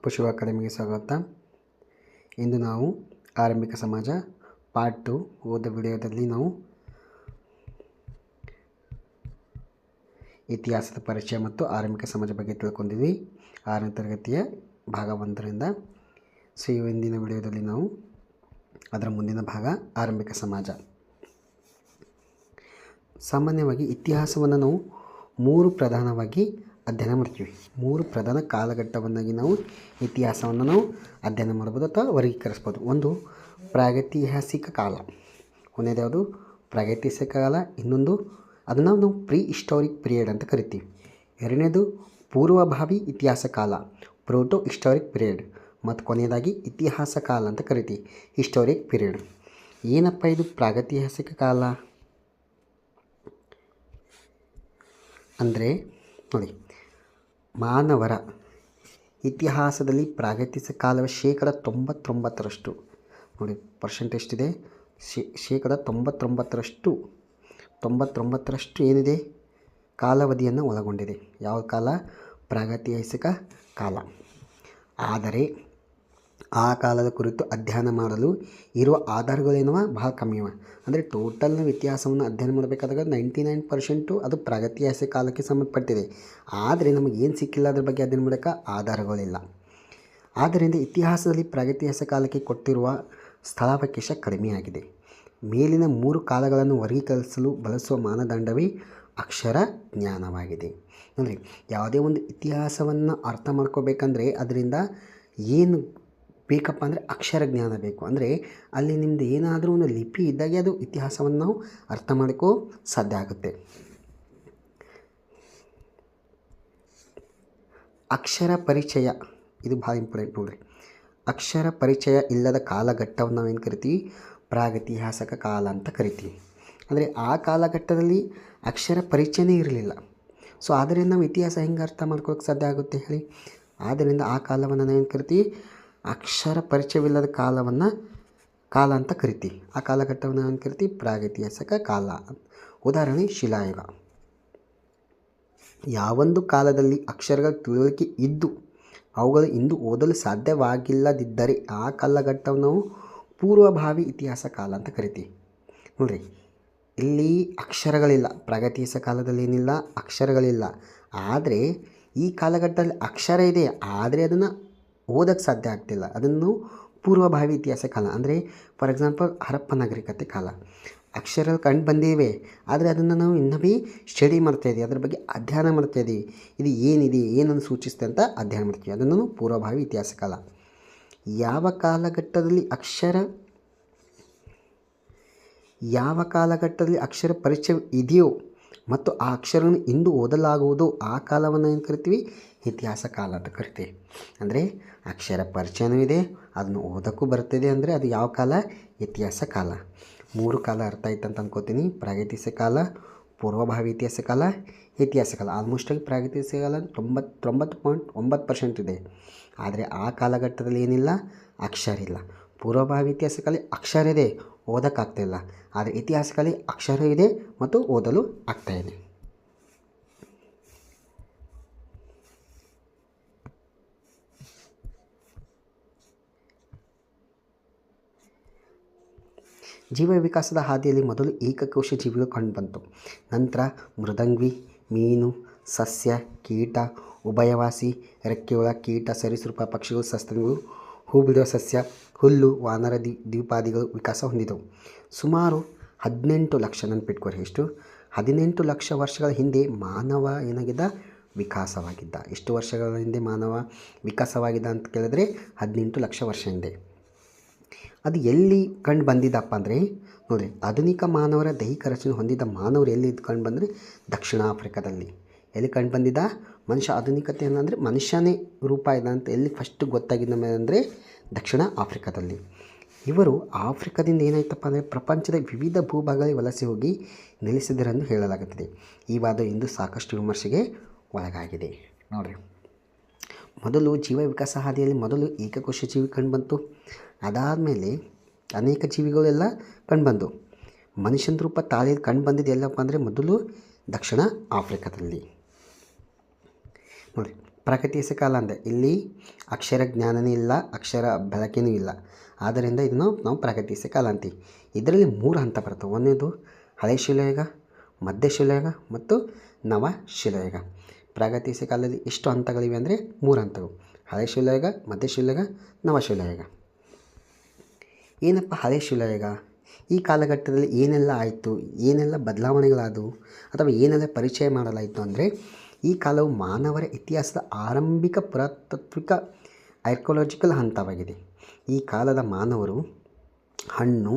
ಪಶು ಅಕಾಡೆಮಿಗೆ ಸ್ವಾಗತ. ಇಂದು ನಾವು ಆರಂಭಿಕ ಸಮಾಜ ಪಾರ್ಟ್ ಟು ಓದ ವಿಡಿಯೋದಲ್ಲಿ ನಾವು ಇತಿಹಾಸದ ಪರಿಚಯ ಮತ್ತು ಆರಂಭಿಕ ಸಮಾಜ ಬಗ್ಗೆ ತಿಳ್ಕೊಂಡಿದ್ವಿ. ಆರನೇ ತರಗತಿಯ ಭಾಗ ಒಂದರಿಂದ ಸೊ ಈ ಇಂದಿನ ವಿಡಿಯೋದಲ್ಲಿ ನಾವು ಅದರ ಮುಂದಿನ ಭಾಗ ಆರಂಭಿಕ ಸಮಾಜ. ಸಾಮಾನ್ಯವಾಗಿ ಇತಿಹಾಸವನ್ನು ನಾವು ಮೂರು ಪ್ರಧಾನವಾಗಿ ಅಧ್ಯಯನ ಮಾಡ್ತೀವಿ. ಮೂರು ಪ್ರಧಾನ ಕಾಲಘಟ್ಟವನ್ನಾಗಿ ನಾವು ಇತಿಹಾಸವನ್ನು ನಾವು ಅಧ್ಯಯನ ಮಾಡ್ಬೋದು ಅಥವಾ ವರ್ಗೀಕರಿಸ್ಬೋದು. ಒಂದು ಪ್ರಾಗೈತಿಹಾಸಿಕ ಕಾಲ. ಒಂದೇದು ಪ್ರಾಗತಿಹಾಸಿಕ ಕಾಲ. ಇನ್ನೊಂದು ಅದನ್ನು ನಾವು ಪ್ರೀ ಹಿಸ್ಟಾರಿಕ್ ಪೀರಿಯಡ್ ಅಂತ ಕರಿತೀವಿ. ಎರಡನೇದು ಪೂರ್ವಭಾವಿ ಇತಿಹಾಸ ಕಾಲ. Proto historic period. ಮತ್ತು ಕೊನೆಯದಾಗಿ ಇತಿಹಾಸ ಕಾಲ ಅಂತ ಕರಿತೀವಿ. Historic period. ಏನಪ್ಪ ಇದು ಪ್ರಾಗತಿಹಾಸಿಕ ಕಾಲ? ಅಂದರೆ ನೋಡಿ ಮಾನವರ ಇತಿಹಾಸದಲ್ಲಿ ಪ್ರಾಗತಿಸ ಕಾಲವ ಶೇಕಡ ತೊಂಬತ್ತೊಂಬತ್ತರಷ್ಟು. ನೋಡಿ ಪರ್ಸೆಂಟ್ ಎಷ್ಟಿದೆ? ಶೇಕಡ ತೊಂಬತ್ತೊಂಬತ್ತರಷ್ಟು ತೊಂಬತ್ತೊಂಬತ್ತರಷ್ಟು ಏನಿದೆ? ಕಾಲಾವಧಿಯನ್ನು ಒಳಗೊಂಡಿದೆ. ಯಾವ ಕಾಲ? ಪ್ರಾಗೈತಿಹಾಸಿಕ ಕಾಲ. ಆದರೆ ಆ ಕಾಲದ ಕುರಿತು ಅಧ್ಯಯನ ಮಾಡಲು ಇರುವ ಆಧಾರಗಳೇನವ? ಭಾಳ ಕಮ್ಮಿ ಅವ ಅಂದರೆ ಟೋಟಲ್ ನಾವು ಇತಿಹಾಸವನ್ನು ಅಧ್ಯಯನ ಮಾಡಬೇಕಾದಾಗ ನೈಂಟಿ ನೈನ್ ಪರ್ಸೆಂಟು ಅದು ಪ್ರಾಗೈತಿಹಾಸಿಕ ಕಾಲಕ್ಕೆ ಸಂಬಂಧಪಟ್ಟಿದೆ. ಆದರೆ ನಮಗೆ ಏನು ಸಿಕ್ಕಿಲ್ಲ ಅದ್ರ ಬಗ್ಗೆ ಅಧ್ಯಯನ ಮಾಡೋಕ್ಕೆ ಆಧಾರಗಳಿಲ್ಲ. ಆದ್ದರಿಂದ ಇತಿಹಾಸದಲ್ಲಿ ಪ್ರಾಗೈತಿಹಾಸಿಕ ಕಾಲಕ್ಕೆ ಕೊಟ್ಟಿರುವ ಸ್ಥಳಾವಕಾಶ ಕಡಿಮೆಯಾಗಿದೆ. ಮೇಲಿನ ಮೂರು ಕಾಲಗಳನ್ನು ವರ್ಗೀಕರಿಸಲು ಬಳಸುವ ಮಾನದಂಡವೇ ಅಕ್ಷರ ಜ್ಞಾನವಾಗಿದೆ. ಅಂದರೆ ಯಾವುದೇ ಒಂದು ಇತಿಹಾಸವನ್ನು ಅರ್ಥ ಮಾಡ್ಕೋಬೇಕಂದ್ರೆ ಅದರಿಂದ ಏನು ಬೇಕಪ್ಪ ಅಂದರೆ ಅಕ್ಷರ ಜ್ಞಾನ ಬೇಕು. ಅಂದರೆ ಅಲ್ಲಿ ನಿಮ್ಮದು ಏನಾದರೂ ಒಂದು ಲಿಪಿ ಇದ್ದಾಗೆ ಅದು ಇತಿಹಾಸವನ್ನು ನಾವು ಅರ್ಥ ಮಾಡಿಕೋ ಸಾಧ್ಯ ಆಗುತ್ತೆ. ಅಕ್ಷರ ಪರಿಚಯ, ಇದು ಭಾಳ ಇಂಪಾರ್ಟೆಂಟ್ ನೋಡಿರಿ. ಅಕ್ಷರ ಪರಿಚಯ ಇಲ್ಲದ ಕಾಲಘಟ್ಟವನ್ನು ನಾವೇನು ಕರಿತೀವಿ? ಪ್ರಾಗತಿಹಾಸಕ ಕಾಲ ಅಂತ ಕರಿತೀವಿ. ಅಂದರೆ ಆ ಕಾಲಘಟ್ಟದಲ್ಲಿ ಅಕ್ಷರ ಪರಿಚಯನೇ ಇರಲಿಲ್ಲ. ಸೊ ಆದ್ದರಿಂದ ನಾವು ಇತಿಹಾಸ ಹೆಂಗೆ ಅರ್ಥ ಮಾಡ್ಕೊಳ್ಳೋಕೆ ಸಾಧ್ಯ ಆಗುತ್ತೆ ಹೇಳಿ? ಆದ್ದರಿಂದ ಆ ಕಾಲವನ್ನು ನಾವೇನು ಕರಿತೀವಿ? ಅಕ್ಷರ ಪರಿಚಯವಿಲ್ಲದ ಕಾಲವನ್ನು ಕಾಲ ಅಂತ ಕರಿತೀವಿ ಆ ಕಾಲಘಟ್ಟವನ್ನು ಏನು ಕರಿತೀವಿ ಪ್ರಾಗೈತಿಹಾಸಿಕ ಕಾಲ. ಉದಾಹರಣೆ ಶಿಲಾಯುಗ. ಯಾವೊಂದು ಕಾಲದಲ್ಲಿ ಅಕ್ಷರಗಳ ತಿಳುವಳಿಕೆ ಇದ್ದು, ಅವುಗಳು ಇಂದು ಓದಲು ಸಾಧ್ಯವಾಗಿಲ್ಲದಿದ್ದರೆ ಆ ಕಾಲಘಟ್ಟವನ್ನು ನಾವು ಪೂರ್ವಭಾವಿ ಇತಿಹಾಸ ಕಾಲ ಅಂತ ಕರಿತೀವಿ ನೋಡಿರಿ, ಇಲ್ಲಿ ಅಕ್ಷರಗಳಿಲ್ಲ. ಪ್ರಗತಿಹಾಸ ಕಾಲದಲ್ಲಿ ಏನಿಲ್ಲ? ಅಕ್ಷರಗಳಿಲ್ಲ. ಆದರೆ ಈ ಕಾಲಘಟ್ಟದಲ್ಲಿ ಅಕ್ಷರ ಇದೆ. ಆದರೆ ಅದನ್ನು ಓದೋಕ್ಕೆ ಸಾಧ್ಯ ಆಗ್ತಿಲ್ಲ. ಅದನ್ನು ಪೂರ್ವಭಾವಿ ಇತಿಹಾಸ ಕಾಲ. ಅಂದರೆ ಫಾರ್ ಎಕ್ಸಾಂಪಲ್ ಹರಪ್ಪ ನಾಗರಿಕತೆ ಕಾಲ. ಅಕ್ಷರ ಕಂಡು ಬಂದೇವೆ. ಆದರೆ ಅದನ್ನು ನಾವು ಇನ್ನೂ ಭೀ ಸ್ಟಡಿ ಮಾಡ್ತಾಯಿದ್ದೀವಿ ಅದ್ರ ಬಗ್ಗೆ ಅಧ್ಯಯನ ಮಾಡ್ತಾಯಿದ್ದೀವಿ ಇದು ಏನಿದೆ, ಏನನ್ನು ಸೂಚಿಸುತ್ತೆ ಅಂತ ಅಧ್ಯಯನ ಮಾಡ್ತೀವಿ ಅದನ್ನು ಪೂರ್ವಭಾವಿ ಇತಿಹಾಸ ಕಾಲ. ಯಾವ ಕಾಲಘಟ್ಟದಲ್ಲಿ ಅಕ್ಷರ, ಯಾವ ಕಾಲಘಟ್ಟದಲ್ಲಿ ಅಕ್ಷರ ಪರಿಚಯ ಇದೆಯೋ ಮತ್ತು ಆ ಅಕ್ಷರವನ್ನು ಇಂದು ಓದಲಾಗುವುದು ಆ ಕಾಲವನ್ನು ಏನು ಕರಿತೀವಿ? ಇತಿಹಾಸ ಕಾಲ ಅಂತ ಕರಿತೀವಿ. ಅಂದರೆ ಅಕ್ಷರ ಪರಿಚಯನೂ ಇದೆ ಅದನ್ನು ಓದೋಕ್ಕೂ ಬರ್ತದೆ ಅಂದರೆ ಅದು ಯಾವ ಕಾಲ? ಇತಿಹಾಸ ಕಾಲ. ಮೂರು ಕಾಲ ಅರ್ಥ ಆಯ್ತು ಅಂತ ಅನ್ಕೋತೀನಿ. ಪ್ರಾಗತಿಸ ಕಾಲ, ಪೂರ್ವಭಾವಿ ಇತಿಹಾಸ ಕಾಲ ಇತಿಹಾಸ ಕಾಲ. ಆಲ್ಮೋಸ್ಟಾಗಿ ಪ್ರಾಗೈತಿಹಾಸಿಕ ಕಾಲ ತೊಂಬತ್ತೊಂಬತ್ತು ಪಾಯಿಂಟ್ ಒಂಬತ್ತು ಪರ್ಸೆಂಟ್ ಇದೆ. ಆದರೆ ಆ ಕಾಲಘಟ್ಟದಲ್ಲಿ ಏನಿಲ್ಲ? ಅಕ್ಷರ ಇಲ್ಲ. ಪೂರ್ವಭಾವಿ ಇತಿಹಾಸ ಕಾಲ ಅಕ್ಷರ ಇದೆ ಓದೋಕ್ಕಾಗ್ತಾಯಿಲ್ಲ ಆದರೆ ಇತಿಹಾಸದಲ್ಲಿ ಅಕ್ಷರ ಇದೆ ಮತ್ತು ಓದಲು ಆಗ್ತಾಯಿದೆ ಜೀವ ವಿಕಾಸದ ಹಾದಿಯಲ್ಲಿ ಮೊದಲು ಏಕಕೋಶ ಜೀವಿಗಳು ಕಂಡುಬಂತು. ನಂತರ ಮೃದಂಗ್ವಿ ಮೀನು, ಸಸ್ಯ, ಕೀಟ, ಉಭಯವಾಸಿ ರೆಕ್ಕೆಯೊಳ ಕೀಟ, ಸರೀಸೃಪ ಪಕ್ಷಿಗಳು, ಸಸ್ತನಿಗಳು ಹೂ ಬಿಡುವ ಸಸ್ಯ, ಹುಲ್ಲು, ವಾನರ ದ್ವೀಪಾದಿಗಳು ವಿಕಾಸ ಹೊಂದಿದವು. ಸುಮಾರು ಹದಿನೆಂಟು ಲಕ್ಷ ನೆನ್ಪಿಟ್ಕೊರಿ ಎಷ್ಟು ಹದಿನೆಂಟು ಲಕ್ಷ ವರ್ಷಗಳ ಹಿಂದೆ ಮಾನವ ಏನಾಗಿದ್ದ? ವಿಕಾಸವಾಗಿದ್ದ. ಎಷ್ಟು ವರ್ಷಗಳ ಹಿಂದೆ ಮಾನವ ವಿಕಾಸವಾಗಿದ್ದ ಅಂತ ಕೇಳಿದ್ರೆ ಹದಿನೆಂಟು ಲಕ್ಷ ವರ್ಷ ಹಿಂದೆ. ಅದು ಎಲ್ಲಿ ಕಂಡು ಬಂದಿದ್ದಪ್ಪ ಅಂದರೆ ನೋಡಿ ಆಧುನಿಕ ಮಾನವರ ದೈಹಿಕ ರಚನೆ ಹೊಂದಿದ್ದ ಮಾನವರು ಎಲ್ಲಿ ಕಂಡು ಬಂದರೆ ದಕ್ಷಿಣ ಆಫ್ರಿಕಾದಲ್ಲಿ. ಎಲ್ಲಿ ಕಂಡು ಬಂದಿದ್ದ ಮನುಷ್ಯ ಆಧುನಿಕತೆ ಅಂದರೆ ಮನುಷ್ಯನೇ ರೂಪ ಇದೆ ಅಂತ ಎಲ್ಲಿ ಫಸ್ಟ್ ಗೊತ್ತಾಗಿದ್ದ ಮೇಲೆ ಅಂದರೆ ದಕ್ಷಿಣ ಆಫ್ರಿಕಾದಲ್ಲಿ. ಇವರು ಆಫ್ರಿಕಾದಿಂದ ಏನಾಯ್ತಪ್ಪ ಅಂದರೆ ಪ್ರಪಂಚದ ವಿವಿಧ ಭೂಭಾಗಗಳಿಗೆ ವಲಸೆ ಹೋಗಿ ನೆಲೆಸಿದರೆಂದು ಹೇಳಲಾಗುತ್ತದೆ. ಈ ವಾದ ಇಂದು ಸಾಕಷ್ಟು ವಿಮರ್ಶೆಗೆ ಒಳಗಾಗಿದೆ. ನೋಡಿರಿ. ಮೊದಲು ಜೀವ ವಿಕಾಸ ಹಾದಿಯಲ್ಲಿ ಮೊದಲು ಏಕಕೋಶ ಜೀವಿ ಕಂಡುಬಂತು ಅದಾದಮೇಲೆ ಅನೇಕ ಜೀವಿಗಳೆಲ್ಲ ಕಂಡುಬಂದು ಮನುಷ್ಯನ ರೂಪ ತಾಳಿ ಕಂಡು ಬಂದಿದ್ದು ಎಲ್ಲಪ್ಪ ಅಂದರೆ ಮೊದಲು ದಕ್ಷಿಣ ಆಫ್ರಿಕಾದಲ್ಲಿ. ನೋಡಿ, ಪ್ರಕೃತಿ ಕಾಲ ಅಂದರೆ ಇಲ್ಲಿ ಅಕ್ಷರ ಜ್ಞಾನನೇ ಇಲ್ಲ, ಅಕ್ಷರ ಬಳಕೆನೂ ಇಲ್ಲ. ಆದ್ದರಿಂದ ಇದನ್ನು ನಾವು ಪ್ರಕೃತಿ ಕಾಲ ಅಂತೀವಿ. ಇದರಲ್ಲಿ ಮೂರು ಹಂತ ಬರ್ತವೆ. ಒಂದನೇದು ಹಳೆ ಶಿಲಾಯುಗ, ಮಧ್ಯ ಶಿಲಾಯುಗ ಮತ್ತು ನವ ಶಿಲಾಯುಗ. ಪ್ರಾಗೈತಿಹಾಸಿಕ ಕಾಲದಲ್ಲಿ ಎಷ್ಟು ಹಂತಗಳಿವೆ ಅಂದರೆ ಮೂರು ಹಂತಗಳು. ಹಳೆ ಶಿಲಾಯುಗ, ನವ ಶಿಲಾಯುಗ. ಏನಪ್ಪ ಹಳೆ ಶಿಲಾಯುಗ? ಈ ಕಾಲಘಟ್ಟದಲ್ಲಿ ಏನೆಲ್ಲ ಆಯಿತು? ಏನೆಲ್ಲ ಬದಲಾವಣೆಗಳಾದವು? ಅಥವಾ ಏನೆಲ್ಲ ಪರಿಚಯ ಮಾಡಲಾಯಿತು ಅಂದರೆ ಈ ಕಾಲವು ಮಾನವರ ಇತಿಹಾಸದ ಆರಂಭಿಕ ಪುರಾತತ್ವಿಕ ಆರ್ಕೊಲಾಜಿಕಲ್ ಹಂತವಾಗಿದೆ. ಈ ಕಾಲದ ಮಾನವರು ಹಣ್ಣು,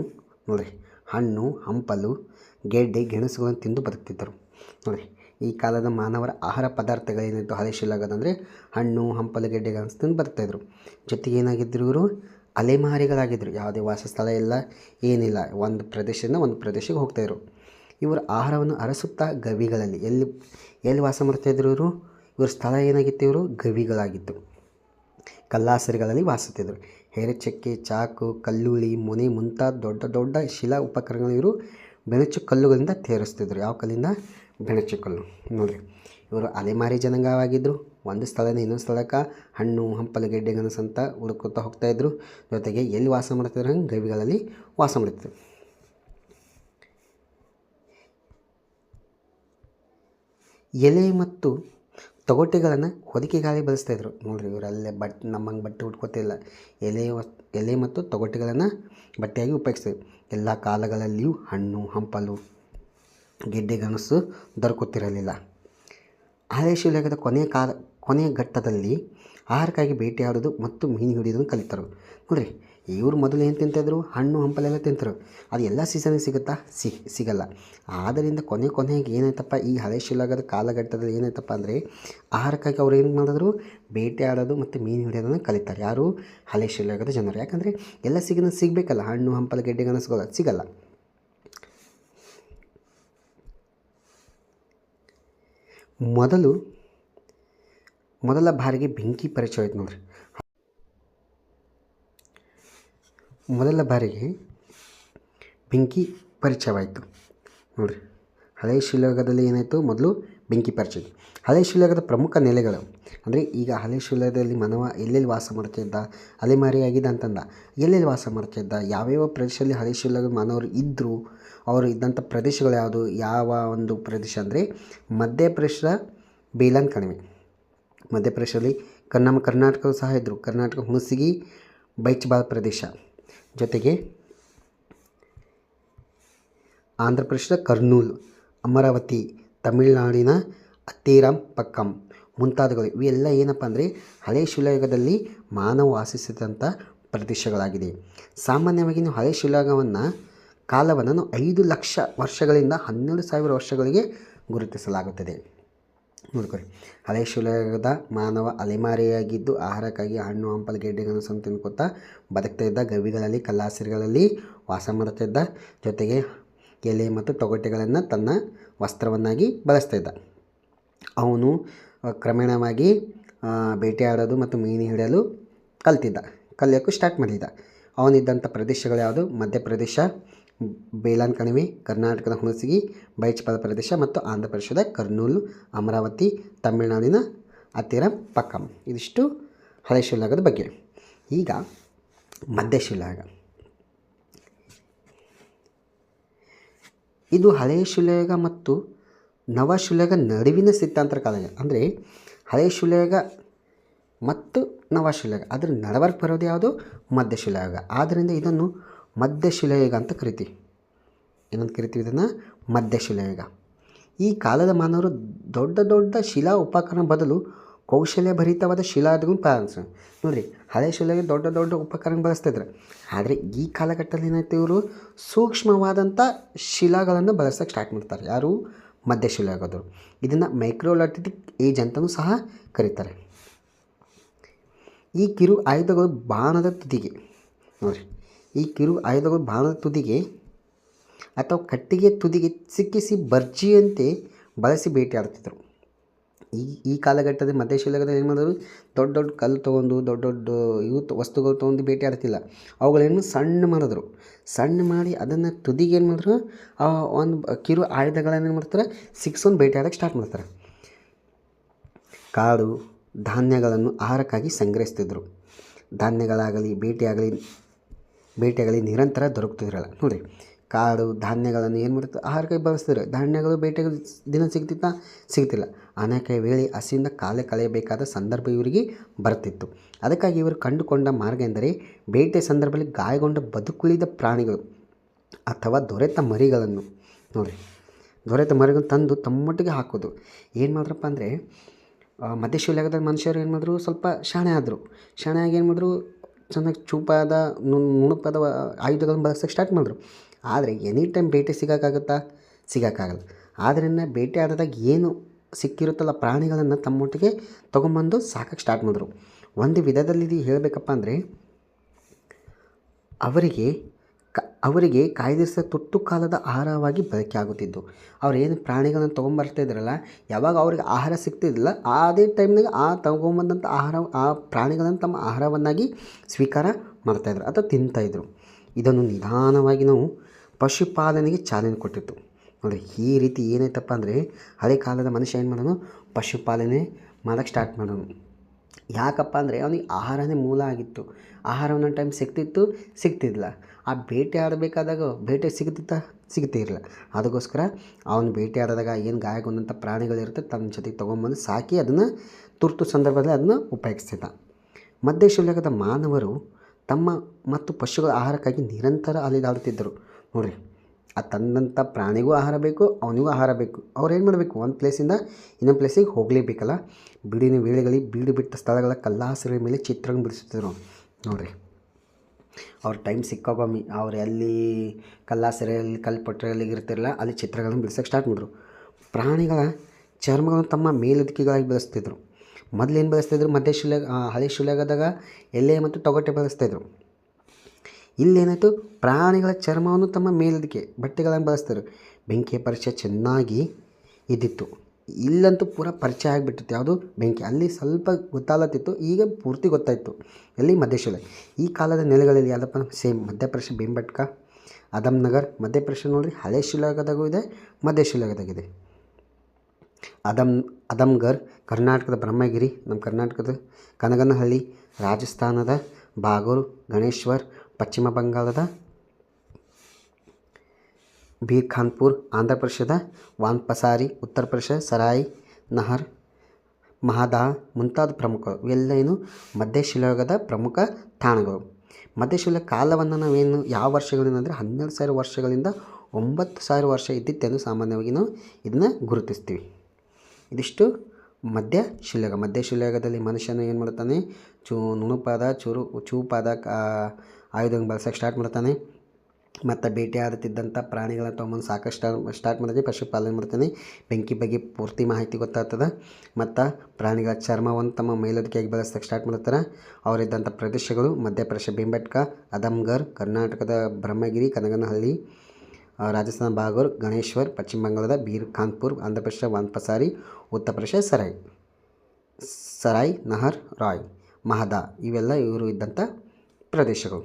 ನೋಡಿರಿ, ಹಣ್ಣು, ಹಂಪಲು, ಗೆಡ್ಡೆ, ಗೆಣಸುಗಳನ್ನು ತಿಂದು ಬದುಕ್ತಿದ್ದರು. ನೋಡಿರಿ, ಈ ಕಾಲದ ಮಾನವರ ಆಹಾರ ಪದಾರ್ಥಗಳೇನಿತ್ತು ಆಗೋದಂದರೆ ಹಣ್ಣು, ಹಂಪಲು ಗೆಡ್ಡೆ ಗೆಣಸು ತಿಂದು ಬದುಕ್ತಾಯಿದ್ರು ಜೊತೆಗೆ ಏನಾಗಿದ್ದರು ಇವರು? ಅಲೆಮಾರಿಗಳಾಗಿದ್ದರು ಯಾವುದೇ ವಾಸಸ್ಥಳ ಇಲ್ಲ, ಏನಿಲ್ಲ, ಒಂದು ಪ್ರದೇಶದಿಂದ ಒಂದು ಪ್ರದೇಶಕ್ಕೆ ಹೋಗ್ತಾಯಿದ್ರು ಇವರು ಆಹಾರವನ್ನು ಅರಸುತ್ತಾ ಗವಿಗಳಲ್ಲಿ, ಎಲ್ಲಿ ಎಲ್ಲಿ ವಾಸ ಮಾಡ್ತಾಯಿದ್ರು ಇವರು? ಇವ್ರ ಸ್ಥಳ ಏನಾಗಿತ್ತು ಇವರು? ಗವಿಗಳಾಗಿತ್ತು. ಕಲ್ಲಾಸರಿಗಳಲ್ಲಿ ವಾಸುತ್ತಿದ್ದರು ಹೆರೆಚಕ್ಕೆ, ಚಾಕು, ಕಲ್ಲುಳಿ, ಮೊನೆ ಮುಂತಾದ ದೊಡ್ಡ ದೊಡ್ಡ ಶಿಲಾ ಉಪಕರಣಗಳು ಇವರು ಬೆಣಚು ಕಲ್ಲುಗಳಿಂದ ತೇರಿಸ್ತಿದ್ರು ಯಾವ ಕಲ್ಲಿಂದ? ಬೆಣಚು ಕಲ್ಲು. ನೋಡಿರಿ, ಇವರು ಅಲೆಮಾರಿ ಜನಾಂಗವಾಗಿದ್ದರು ಒಂದು ಸ್ಥಳದಿಂದ ಇನ್ನೊಂದು ಸ್ಥಳಕ್ಕೆ ಹಣ್ಣು, ಹಂಪಲು, ಗೆಡ್ಡೆ ಸಂತ ಅಂತ ಹುಡುಕೋತಾ ಹೋಗ್ತಾಯಿದ್ರು ಜೊತೆಗೆ ಎಲ್ಲಿ ವಾಸ ಮಾಡ್ತಿದ್ರು ಹಂಗೆ ಗವಿಗಳಲ್ಲಿ ವಾಸ ಮಾಡ್ತಿದ್ರು ಎಲೆ ಮತ್ತು ತೊಗಟೆಗಳನ್ನು ಹೊದಿಕೆಗಾಗಿ ಬಳಸ್ತಾಯಿದ್ರು ನೋಡಿರಿ ಇವರಲ್ಲೇ ಬಟ್ ನಮ್ಮಂಗೆ ಬಟ್ಟೆ ಉಟ್ಕೋತಿಲ್ಲ. ಎಲೆ ಎಲೆ ಮತ್ತು ತೊಗಟೆಗಳನ್ನು ಬಟ್ಟೆಯಾಗಿ ಉಪಯೋಗಿಸ್ತೀವಿ. ಎಲ್ಲ ಕಾಲಗಳಲ್ಲಿಯೂ ಹಣ್ಣು, ಹಂಪಲು, ಗೆಡ್ಡೆ, ಗಣಸು ದೊರಕುತ್ತಿರಲಿಲ್ಲ. ಶಿಲಾಯುಗದ ಕೊನೆಯ ಕಾಲ, ಕೊನೆಯ ಘಟ್ಟದಲ್ಲಿ ಆಹಾರಕ್ಕಾಗಿ ಭೇಟಿಯಾಡೋದು ಮತ್ತು ಮೀನು ಹಿಡಿಯೋದನ್ನು ಕಲಿತರು. ನೋಡಿರಿ ಇವರು ಮೊದಲು ಏನು ತಿಂತಾಯಿದ್ರು? ಹಣ್ಣು, ಹಂಪಲೆಲ್ಲ ತಿಂತರು. ಅದು ಎಲ್ಲ ಸೀಸನಿಗೆ ಸಿಗುತ್ತಾ? ಸಿಗಲ್ಲ. ಆದ್ದರಿಂದ ಕೊನೆ ಕೊನೆಗೆ ಏನಾಯ್ತಪ್ಪ? ಈ ಹಳೆ ಶಿಲಾಗದ ಕಾಲಘಟ್ಟದಲ್ಲಿ ಏನಾಯ್ತಪ್ಪ ಅಂದರೆ ಆಹಾರಕ್ಕಾಗಿ ಅವ್ರು ಏನು ಮಾಡಿದ್ರು? ಬೇಟೆಯಾಡೋದು ಮತ್ತು ಮೀನು ಹಿಡಿಯೋದನ್ನು ಕಲಿತಾರೆ. ಯಾರು? ಹಳೆ ಶಿಲಾಗದ ಜನರು. ಯಾಕಂದರೆ ಎಲ್ಲ ಸಿಗನ ಸಿಗಬೇಕಲ್ಲ? ಹಣ್ಣು, ಹಂಪಲು, ಗೆಡ್ಡೆ ಸಿಗೋಲ್ಲ ಸಿಗಲ್ಲ. ಮೊದಲು, ಮೊದಲ ಬಾರಿಗೆ ಬೆಂಕಿ ಪರಿಚಯ ಆಯ್ತು ನೋಡ್ರಿ. ಮೊದಲ ಬಾರಿಗೆ ಬೆಂಕಿ ಪರಿಚಯವಾಯಿತು. ನೋಡಿರಿ ಹಳೆಯ ಶಿಲಾಯುಗದಲ್ಲಿ ಏನಾಯಿತು? ಮೊದಲು ಬೆಂಕಿ ಪರಿಚಯ ಹಳೆ ಶಿಲಾಯುಗದ ಪ್ರಮುಖ ನೆಲೆಗಳು ಅಂದರೆ ಈಗ ಹಳೆ ಶಿಲಾಯುಗದಲ್ಲಿ ಮಾನವ ಎಲ್ಲೆಲ್ಲಿ ವಾಸ ಮಾಡ್ತಿದ್ದ ಅಲೆಮಾರಿಯಾಗಿದ್ದ ಅಂತಂದ, ಎಲ್ಲೆಲ್ಲಿ ವಾಸ ಮಾಡ್ತಿದ್ದ, ಯಾವ್ಯಾವ ಪ್ರದೇಶದಲ್ಲಿ ಹಳೆ ಶಿಲಾಯುಗದ ಮಾನವರು ಇದ್ದರು ಅವರು ಇದ್ದಂಥ ಪ್ರದೇಶಗಳು ಯಾವುದು, ಯಾವ ಒಂದು ಪ್ರದೇಶ ಅಂದರೆ ಮಧ್ಯಪ್ರದೇಶದ ಬೇಲನ್ ಕಣಿವೆ. ಮಧ್ಯಪ್ರದೇಶದಲ್ಲಿ ನಮ್ಮ ಕರ್ನಾಟಕವು ಸಹ ಇದ್ದರು ಕರ್ನಾಟಕ ಹುಣಸಿಗಿ ಬೈಚ್ಬಾಲ್ ಪ್ರದೇಶ. ಜೊತೆಗೆ ಆಂಧ್ರ ಪ್ರದೇಶದ ಕರ್ನೂಲ್, ಅಮರಾವತಿ, ತಮಿಳುನಾಡಿನ ಅತ್ತೀರಾಮ್ ಪಕ್ಕಂ ಮುಂತಾದವುಗಳು ಇವೆಲ್ಲ ಏನಪ್ಪ ಅಂದರೆ ಹಳೆ ಶಿಲಾಯುಗದಲ್ಲಿ ಮಾನವ ವಾಸಿಸಿದಂಥ ಪ್ರದೇಶಗಳಾಗಿದೆ ಸಾಮಾನ್ಯವಾಗಿ ನಾವು ಹಳೆ ಶಿಲಾಯುಗವನ್ನು ಕಾಲವನ್ನು ಐದು ಲಕ್ಷ ವರ್ಷಗಳಿಂದ ಹನ್ನೆರಡು ಸಾವಿರ ವರ್ಷಗಳಿಗೆ ಗುರುತಿಸಲಾಗುತ್ತದೆ. ನೋಡ್ಕೊರಿ ಹಳೆ ಶಿಲಾಯುಗದ ಮಾನವ ಅಲೆಮಾರಿಯಾಗಿದ್ದು ಆಹಾರಕ್ಕಾಗಿ ಹಣ್ಣು, ಹಂಪಲು, ಗೆಡ್ಡೆಗಳನ್ನು ಸಹ ತಿನ್ಕೊತಾ ಬದುಕ್ತಾ ಇದ್ದ ಗವಿಗಳಲ್ಲಿ, ಕಲ್ಲಾಸಿರಿಗಳಲ್ಲಿ ವಾಸ ಮಾಡ್ತಿದ್ದ ಜೊತೆಗೆ ಎಲೆ ಮತ್ತು ತೊಗಟೆಗಳನ್ನು ತನ್ನ ವಸ್ತ್ರವನ್ನಾಗಿ ಬಳಸ್ತಾ ಅವನು ಕ್ರಮೇಣವಾಗಿ ಬೇಟೆಯಾಡೋದು ಮತ್ತು ಮೀನು ಹಿಡಿಯಲು ಕಲ್ತಿದ್ದ. ಕಲಿಯೋಕ್ಕೂ ಸ್ಟಾರ್ಟ್ ಮಾಡಿದ್ದ. ಅವನಿದ್ದಂಥ ಪ್ರದೇಶಗಳು ಯಾವುದು? ಮಧ್ಯಪ್ರದೇಶ ಬೇಲಾನ್ ಕಣಿವೆ, ಕರ್ನಾಟಕದ ಹುಣಸಗಿ, ಬೈಚಪದ ಪ್ರದೇಶ ಮತ್ತು ಆಂಧ್ರ ಪ್ರದೇಶದ ಕರ್ನೂಲು, ಅಮರಾವತಿ, ತಮಿಳುನಾಡಿನ ಹತ್ತಿರ ಪಕ್ಕಂ. ಇದಿಷ್ಟು ಹಳೆ ಶಿವಲಾಗದ ಬಗ್ಗೆ. ಈಗ ಮಧ್ಯ ಶಿವಲಾಗ. ಇದು ಹಳೆಯ ಶಿಲೆಯಾಗ ಮತ್ತು ನವ ಶಿಲೆಯಾಗ ನಡುವಿನ ಸಿದ್ಧಾಂತರ ಕಾಲ. ಅಂದರೆ ಹಳೆಯ ಶಿಲೆಯಾಗ ಮತ್ತು ನವ ಶಿಲೆಯಾಗ ಅದರ ನಡವರ್ಕ್ ಬರೋದು ಯಾವುದು? ಮಧ್ಯ ಶಿಲೆಯಾಗ ಆದ್ದರಿಂದ ಇದನ್ನು ಮಧ್ಯ ಶಿಲಾಯುಗ ಅಂತ ಕರಿತೀವಿ. ಏನಂತ ಕರಿತೀವಿ ಇದನ್ನು ಮಧ್ಯ ಶಿಲಾಯುಗ ಈ ಕಾಲದ ಮಾನವರು ದೊಡ್ಡ ದೊಡ್ಡ ಶಿಲಾ ಉಪಕರಣ ಬದಲು ಕೌಶಲ್ಯಭರಿತವಾದ ಶಿಲಾಯುಗಗಳನ್ನು ಪ್ರಾರಂಭಿಸ ನೋಡಿರಿ, ಹಳೆ ಶಿಲೆಗೆ ದೊಡ್ಡ ದೊಡ್ಡ ಉಪಕರಣ ಬಳಸ್ತಿದ್ರು ಆದರೆ ಈ ಕಾಲಘಟ್ಟದಲ್ಲಿ ಏನಾಯ್ತು ಇವರು? ಸೂಕ್ಷ್ಮವಾದಂಥ ಶಿಲಾಗಳನ್ನು ಬಳಸೋಕ್ಕೆ ಸ್ಟಾರ್ಟ್ ಮಾಡ್ತಾರೆ. ಯಾರು? ಮಧ್ಯ ಶಿಲಾಯುಗದವರು ಇದನ್ನು ಮೈಕ್ರೋಲಾಟಿಟಿಕ್ ಏಜ್ ಅಂತಲೂ ಸಹ ಕರೀತಾರೆ. ಈ ಕಿರು ಆಯುಧಗಳು ಬಾಣದ ತುದಿಗೆ. ನೋಡಿರಿ ಈ ಕಿರು ಆಯುಧಗಳು ಬಾಣದ ತುದಿಗೆ ಅಥವಾ ಕಟ್ಟಿಗೆ ತುದಿಗೆ ಸಿಕ್ಕಿಸಿ ಬರ್ಜಿಯಂತೆ ಬಳಸಿ ಬೇಟೆಯಾಡ್ತಿದ್ರು ಈ ಈ ಕಾಲಘಟ್ಟದ ಮಧ್ಯಶಿಲಾಯುಗದಲ್ಲಿ ಏನು ಮಾಡಿದ್ರು ದೊಡ್ಡ ದೊಡ್ಡ ಕಲ್ಲು ತೊಗೊಂಡು, ದೊಡ್ಡ ದೊಡ್ಡ ಇವು ವಸ್ತುಗಳು ತೊಗೊಂಡು ಭೇಟಿ ಆಡ್ತಿಲ್ಲ ಅವುಗಳೇನು ಸಣ್ಣ ಮಾಡಿದ್ರು ಸಣ್ಣ ಮಾಡಿ ಅದನ್ನು ತುದಿಗೆ ಏನು ಮಾಡಿದ್ರು ಆ ಒಂದು ಕಿರು ಆಯುಧಗಳನ್ನು ಏನು ಮಾಡ್ತಾರೆ? ಸಿಕ್ಸ್ಕೊಂಡು ಭೇಟಿ ಆಡೋಕ್ಕೆ ಸ್ಟಾರ್ಟ್ ಮಾಡ್ತಾರೆ. ಕಾಡು ಧಾನ್ಯಗಳನ್ನು ಆಹಾರಕ್ಕಾಗಿ ಸಂಗ್ರಹಿಸ್ತಿದ್ರು. ಧಾನ್ಯಗಳಾಗಲಿ, ಬೇಟೆಯಾಗಲಿ ಬೇಟೆಯಾಗಲಿ ನಿರಂತರ ದೊರಕ್ತಿರಲ್ಲ ನೋಡಿರಿ ಕಾಡು, ಧಾನ್ಯಗಳನ್ನು ಏನು ಮಾಡುತ್ತೆ ಆಹಾರಕ್ಕಾಗಿ ಬಳಸ್ತಿದ್ರು ಧಾನ್ಯಗಳು ಬೇಟೆಗಳು ದಿನ ಸಿಗ್ತಿತ್ತಾ? ಸಿಗ್ತಿಲ್ಲ. ಅನೇಕ ವೇಳೆ ಹಸಿಯಿಂದ ಕಾಲ ಕಳೆಯಬೇಕಾದ ಸಂದರ್ಭ ಇವರಿಗೆ ಬರ್ತಿತ್ತು. ಅದಕ್ಕಾಗಿ ಇವರು ಕಂಡುಕೊಂಡ ಮಾರ್ಗ ಎಂದರೆ, ಬೇಟೆ ಸಂದರ್ಭದಲ್ಲಿ ಗಾಯಗೊಂಡ ಬದುಕುಳಿದ ಪ್ರಾಣಿಗಳು ಅಥವಾ ದೊರೆತ ಮರಿಗಳನ್ನು. ನೋಡಿ, ದೊರೆತ ಮರಿಗಳನ್ನು ತಂದು ತಮ್ಮೊಟ್ಟಿಗೆ ಹಾಕೋದು ಏನು ಮಾಡಿದ್ರಪ್ಪ ಅಂದರೆ ಮಧ್ಯಶಿವಲಾಗದ ಮನುಷ್ಯರು ಏನು ಮಾಡಿದ್ರು? ಸ್ವಲ್ಪ ಶಾಣೆ ಆದರು. ಶಾಣೆ ಆಗಿ ಏನು ಮಾಡಿದ್ರು? ಚೆನ್ನಾಗಿ ಚೂಪಾದ ನುಣುಪಾದ ಆಯುಧಗಳನ್ನು ಬಳಸೋಕ್ಕೆ ಸ್ಟಾರ್ಟ್ ಮಾಡಿದ್ರು. ಆದರೆ ಎನಿ ಟೈಮ್ ಬೇಟೆ ಸಿಗೋಕ್ಕಾಗುತ್ತಾ ಸಿಗೋಕ್ಕಾಗಲ್ಲ ಆದ್ದರಿಂದ ಬೇಟೆ ಆದಾಗ ಏನು ಸಿಕ್ಕಿರುತ್ತಲ್ಲ ಪ್ರಾಣಿಗಳನ್ನು ತಮ್ಮೊಟ್ಟಿಗೆ ತೊಗೊಂಬಂದು ಸಾಕಕ್ಕೆ ಸ್ಟಾರ್ಟ್ ಮಾಡಿದ್ರು. ಒಂದು ವಿಧದಲ್ಲಿ ಹೇಳಬೇಕಪ್ಪ ಅಂದರೆ, ಅವರಿಗೆ ಕ, ಅವರಿಗೆ ಕಾಯ್ದಿರಿಸಿದ ತುರ್ತು ಕಾಲದ ಆಹಾರವಾಗಿ ಬಳಕೆ ಆಗುತ್ತಿದ್ದು ಅವ್ರು ಏನು ಪ್ರಾಣಿಗಳನ್ನು ತೊಗೊಂಬರ್ತಾ ಇದ್ರಲ್ಲ ಯಾವಾಗ ಅವ್ರಿಗೆ ಆಹಾರ ಸಿಗ್ತಿದ್ದಿಲ್ಲ, ಅದೇ ಟೈಮ್ನಾಗ ಆ ತೊಗೊಂಬಂದಂಥ ಆಹಾರ, ಆ ಪ್ರಾಣಿಗಳನ್ನು ತಮ್ಮ ಆಹಾರವನ್ನಾಗಿ ಸ್ವೀಕಾರ ಮಾಡ್ತಾಯಿದ್ರು ಅಥವಾ ತಿಂತಾಯಿದ್ರು ಇದನ್ನು ನಿಧಾನವಾಗಿ ನಾವು ಪಶುಪಾಲನೆಗೆ ಚಾಲನೆ ಕೊಟ್ಟಿತ್ತು. ನೋಡಿ ಈ ರೀತಿ ಏನಾಯ್ತಪ್ಪ ಅಂದರೆ, ಹಳೆ ಕಾಲದ ಮನುಷ್ಯ ಏನು ಮಾಡೋನು? ಪಶುಪಾಲನೆ ಮಾಡೋಕ್ಕೆ ಸ್ಟಾರ್ಟ್ ಮಾಡೋನು. ಯಾಕಪ್ಪ ಅಂದರೆ, ಅವನಿಗೆ ಆಹಾರನೇ ಮೂಲ ಆಗಿತ್ತು. ಆಹಾರ ಒಂದೊಂದು ಟೈಮ್ ಸಿಗ್ತಿತ್ತು, ಸಿಗ್ತಿದ್ದಿಲ್ಲ. ಆ ಭೇಟಿ ಆಡಬೇಕಾದಾಗ ಭೇಟಿ ಸಿಗುತ್ತೆ ಇರಲಿಲ್ಲ. ಅದಕ್ಕೋಸ್ಕರ ಅವನು ಭೇಟಿ ಆಡಿದಾಗ ಏನು ಗಾಯಗೊಂಡಂಥ ಪ್ರಾಣಿಗಳಿರುತ್ತೆ ತನ್ನ ಜೊತೆಗೆ ತೊಗೊಂಬಂದು ಸಾಕಿ ಅದನ್ನು ತುರ್ತು ಸಂದರ್ಭದಲ್ಲಿ ಅದನ್ನು ಉಪಯೋಗಿಸ್ತಿದ್ದ. ಮಧ್ಯಶಿಲಾಗದ ಮಾನವರು ತಮ್ಮ ಮತ್ತು ಪಶುಗಳ ಆಹಾರಕ್ಕಾಗಿ ನಿರಂತರ ಅಲೆದಾಡುತ್ತಿದ್ದರು ನೋಡಿರಿ, ಆ ತಂದಂಥ ಪ್ರಾಣಿಗೂ ಆಹಾರ ಬೇಕು, ಅವನಿಗೂ ಆಹಾರ ಬೇಕು. ಅವ್ರು ಏನು ಮಾಡಬೇಕು? ಒಂದು ಪ್ಲೇಸಿಂದ ಇನ್ನೊಂದು ಪ್ಲೇಸಿಗೆ ಹೋಗಲೇಬೇಕಲ್ಲ? ಬಿಡಿನ ವೇಳೆಗಳಿಗೆ ಬೀಡು ಬಿಟ್ಟ ಸ್ಥಳಗಳ ಕಲ್ಲಾಸರ ಮೇಲೆ ಚಿತ್ರವನ್ನು ಬಿಡಿಸುತ್ತಿದ್ದರು ನೋಡಿರಿ ಅವ್ರ ಟೈಮ್ ಸಿಕ್ಕೊಮ್ಮೆ ಅವ್ರು ಎಲ್ಲಿ ಕಲ್ಲಾಸರೆಯಲ್ಲಿ ಕಲ್ಪಟ್ಟರಲ್ಲಿ ಇರ್ತಿರಲ್ಲ ಅಲ್ಲಿ ಚಿತ್ರಗಳನ್ನು ಬಿಡ್ಸೋಕ್ಕೆ ಸ್ಟಾರ್ಟ್ ಮಾಡಿದ್ರು ಪ್ರಾಣಿಗಳ ಚರ್ಮಗಳನ್ನು ತಮ್ಮ ಮೇಲುದಿಕೆಗಳಾಗಿ ಬೆಳೆಸ್ತಿದ್ರು. ಏನು ಬೆಳೆಸ್ತಿದ್ರು? ಮಧ್ಯ ಶಿಲೆ ಹಳೆ ಶಿಲೆಗದಾಗ ಎಲೆ ಮತ್ತು ತೊಗಟೆ ಬೆಳೆಸ್ತಾಯಿದ್ರು ಇಲ್ಲೇನಾಯಿತು ಪ್ರಾಣಿಗಳ ಚರ್ಮವನ್ನು ತಮ್ಮ ಮೇಲದಿಕೆ ಬಟ್ಟೆಗಳನ್ನು ಬಳಸ್ತಾರೆ ಬೆಂಕಿಯ ಪರಿಚಯ ಚೆನ್ನಾಗಿ ಇದ್ದಿತ್ತು. ಇಲ್ಲಂತೂ ಪೂರ ಪರಿಚಯ ಆಗಿಬಿಟ್ಟಿತ್ತು. ಯಾವುದು ಬೆಂಕಿ. ಅಲ್ಲಿ ಸ್ವಲ್ಪ ಗೊತ್ತಾಗತ್ತಿತ್ತು ಈಗ ಪೂರ್ತಿ ಗೊತ್ತಾಯಿತು. ಎಲ್ಲಿ? ಮಧ್ಯಶಿಲೆ ಈ ಕಾಲದ ನೆಲೆಗಳಲ್ಲಿ ಯಾವುದಪ್ಪ ಸೇಮ್ ಮಧ್ಯಪ್ರದೇಶ ಭೀಮಬೆಟ್ಕ ಅದಮ್ನಗರ್ ಮಧ್ಯಪ್ರದೇಶ ನೋಡಿರಿ, ಹಳೆ ಶಿಲಾಗದಾಗೂ ಇದೆ ಮಧ್ಯಶಿಲಾಗದಾಗಿದೆ ಅದಮ್ ಅದಮ್ಗರ್ ಕರ್ನಾಟಕದ ಬ್ರಹ್ಮಗಿರಿ, ನಮ್ಮ ಕರ್ನಾಟಕದ ಕನಗನಹಳ್ಳಿ ರಾಜಸ್ಥಾನದ ಬಾಗೂರು, ಗಣೇಶ್ವರ್, ಪಶ್ಚಿಮ ಬಂಗಾಳದ ಬೀರ್ ಖಾನ್ಪುರ್ ಆಂಧ್ರ ಪ್ರದೇಶದ ವಾನ್ಪಸಾರಿ, ಉತ್ತರ ಪ್ರದೇಶ, ಸರಾಯಿ, ನಹರ್, ಮಹದಾ ಮುಂತಾದ ಪ್ರಮುಖ ಇವೆಲ್ಲ ಏನು ಮಧ್ಯಶಿಲಾಯುಗದ ಪ್ರಮುಖ ತಾಣಗಳು ಮಧ್ಯಶಿಲ ಕಾಲವನ್ನು ನಾವೇನು ಯಾವ ವರ್ಷಗಳಿಂದ ಅಂದರೆ ಹನ್ನೆರಡು ಸಾವಿರ ವರ್ಷಗಳಿಂದ ಒಂಬತ್ತು ಸಾವಿರ ವರ್ಷ ಇದ್ದಿತ್ತೆಂದು ಸಾಮಾನ್ಯವಾಗಿ ನಾವು ಇದನ್ನು ಗುರುತಿಸ್ತೀವಿ. ಇದಿಷ್ಟು ಮಧ್ಯ ಶಿಲಾಯುಗ ಮಧ್ಯ ಶಿಲಾಯುಗದಲ್ಲಿ ಮನುಷ್ಯನ ಏನು ಮಾಡ್ತಾನೆ? ಚೂ ನುಣುಪಾದ, ಚೂರು ಚೂಪಾದ ಆಯುಧಗಳನ್ನು ಬಳಸೋಕ್ಕೆ ಸ್ಟಾರ್ಟ್ ಮಾಡ್ತಾನೆ. ಮತ್ತು ಭೇಟಿ ಆಡುತ್ತಿದ್ದಂಥ ಪ್ರಾಣಿಗಳನ್ನ ತೊಗೊಂಬಂದು ಸಾಕಷ್ಟು ಸ್ಟಾರ್ಟ್ ಸ್ಟಾರ್ಟ್ ಮಾಡಿದ್ರೆ ಪಶುಪಾಲನೆ ಮಾಡ್ತೀನಿ. ಬೆಂಕಿ ಬಗ್ಗೆ ಪೂರ್ತಿ ಮಾಹಿತಿ ಗೊತ್ತಾಗ್ತದೆ. ಮತ್ತು ಪ್ರಾಣಿಗಳ ಚರ್ಮವನ್ನು ತಮ್ಮ ಮೇಲಧಿಕೆಯಾಗಿ ಬಳಸೋಕ್ಕೆ ಸ್ಟಾರ್ಟ್ ಮಾಡ್ತಾರೆ. ಅವರಿದ್ದಂಥ ಪ್ರದೇಶಗಳು ಮಧ್ಯಪ್ರದೇಶ ಭೀಮಬೆಟ್ಕ ಅದಮ್ಗರ್ ಕರ್ನಾಟಕದ ಬ್ರಹ್ಮಗಿರಿ, ಕನಗನಹಳ್ಳಿ ರಾಜಸ್ಥಾನ, ಬಾಗೂರ್, ಗಣೇಶ್ವರ್, ಪಶ್ಚಿಮ ಬಂಗಾಳದ ಬೀರ್, ಖಾನ್ಪುರ್, ಆಂಧ್ರ ಪ್ರದೇಶ, ವಾನ್ಪಸಾರಿ, ಉತ್ತರ ಪ್ರದೇಶ, ಸರಾಯ್ ಸರಾಯ್, ನಹರ್, ರಾಯ್, ಮಹದಾ ಇವೆಲ್ಲ ಇವರು ಇದ್ದಂಥ ಪ್ರದೇಶಗಳು.